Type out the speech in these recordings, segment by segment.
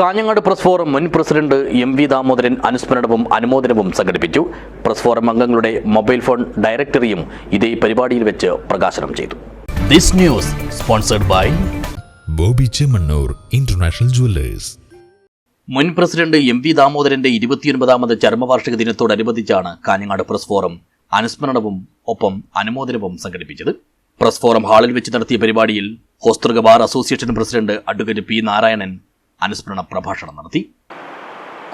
Kanhangad press forum മുൻ president M V Damodaran അനുസ്മരണവും അനുമോദനവും സംഘടിപ്പിച്ചു. പ്രസ് ഫോറം അംഗങ്ങളുടെ മൊബൈൽ ഫോൺ ഡയറക്ടറിയും ഇതേ പരിപാടിയിൽ വെച്ച് പ്രകാശനം ചെയ്തു. This news sponsored by Bobby Chemmanur international jewellers. മുൻ പ്രസിഡന്റ് എം വി ദാമോദരന്റെ ഇരുപത്തിയൊൻപതാമത് ചരമവാർഷിക ദിനത്തോടനുബന്ധിച്ചാണ് കാഞ്ഞങ്ങാട് പ്രസ് ഫോറം അനുസ്മരണവും ഒപ്പം അനുമോദനവും സംഘടിപ്പിച്ചത്. പ്രസ് ഫോറം ഹാളിൽ വെച്ച് നടത്തിയ പരിപാടിയിൽ Hosdurg bar association president advocate P Narayanan അനുസ്മരണ പ്രഭാഷണം നടത്തി.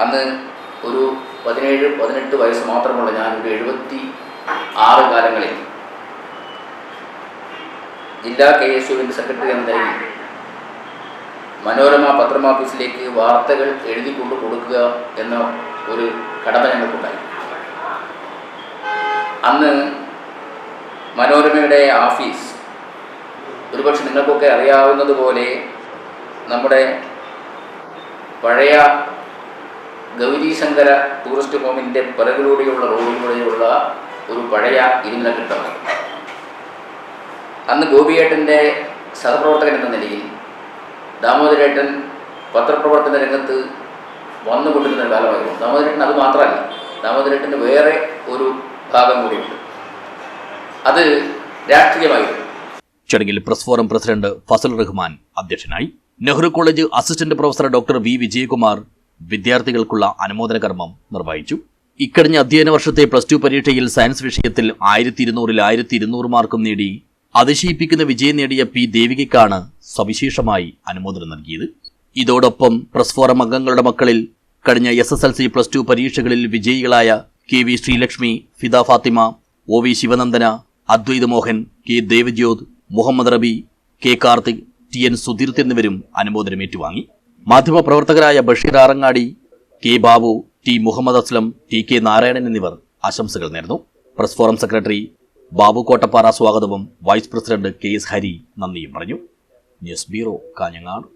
അന്ന് ഒരു പതിനേഴ് പതിനെട്ട് വയസ്സ് മാത്രമുള്ള ഞാൻ ഒരു എഴുപത്തി ആറ് കാലങ്ങളിൽ ജില്ലാ കെ എസ് യുവിന്റെ സെക്രട്ടറി എന്ന നിലയിൽ മനോരമ പത്രമാഫീസിലേക്ക് വാർത്തകൾ എഴുതി കൊണ്ടു കൊടുക്കുക എന്ന ഒരു കടമ ഞങ്ങൾക്കുണ്ടായി. അന്ന് മനോരമയുടെ ആഫീസ് ഒരുപക്ഷെ നിങ്ങൾക്കൊക്കെ അറിയാവുന്നതുപോലെ നമ്മുടെ പഴയ ഗൗരീശങ്കര ടൂറിസ്റ്റ് ഹോമിന്റെ പിറകിലൂടെയുള്ള റോഡിലൂടെയുള്ള ഒരു പഴയ ഇരുന്ന കെട്ടിടമാണ് അന്ന് ഗോപിയേട്ടന്റെ സഹപ്രവർത്തകൻ എന്ന നിലയിൽ ദാമോദരേട്ടൻ പത്രപ്രവർത്തന രംഗത്ത് വന്നുകൊണ്ടിരുന്ന ഒരു കാലമായിരുന്നു. ദാമോദരേട്ടൻ അത് മാത്രമല്ല ദാമോദരേട്ടന് വേറെ ഒരു ഭാഗം കൂടിയുണ്ട്. അത് രാഷ്ട്രീയമായിരുന്നു. ചടങ്ങിൽ press forum president Fazal Rahman അധ്യക്ഷനായി. Nehru college assistant professor doctor V Vijayakumar വിദ്യാർത്ഥികൾക്കുള്ള അനുമോദന കർമ്മം നിർവഹിച്ചു. ഇക്കഴിഞ്ഞ അധ്യയന വർഷത്തെ പ്ലസ് ടു പരീക്ഷയിൽ സയൻസ് വിഷയത്തിൽ ആയിരത്തി ഇരുന്നൂറിൽ ആയിരത്തി ഇരുന്നൂറ് മാർക്കും നേടി. അതിശയിപ്പിക്കുന്ന വിജയം നേടിയ പി ദേവികയ്ക്കാണ് സവിശേഷമായി അനുമോദനം നൽകിയത്. ഇതോടൊപ്പം പ്രസ് ഫോറം അംഗങ്ങളുടെ മക്കളിൽ കഴിഞ്ഞ S S L C plus two പരീക്ഷകളിൽ വിജയികളായ K V Sreelakshmi Fida Fathima O V Sivanandana Advaith Mohan K Devajyoth Muhammad Rabi K Karthik T N Sudheerth എന്നിവരും അനുമോദനം ഏറ്റുവാങ്ങി മാധ്യമപ്രവർത്തകരായ Basheer Arangadi K Babu T Muhammad Aslam T K Narayanan എന്നിവർ ആശംസകൾ നേർന്നു. Press forum secretary Babu Kottappara സ്വാഗതവും vice president K S Hari നന്ദിയും പറഞ്ഞു. News bureau Kanhangad.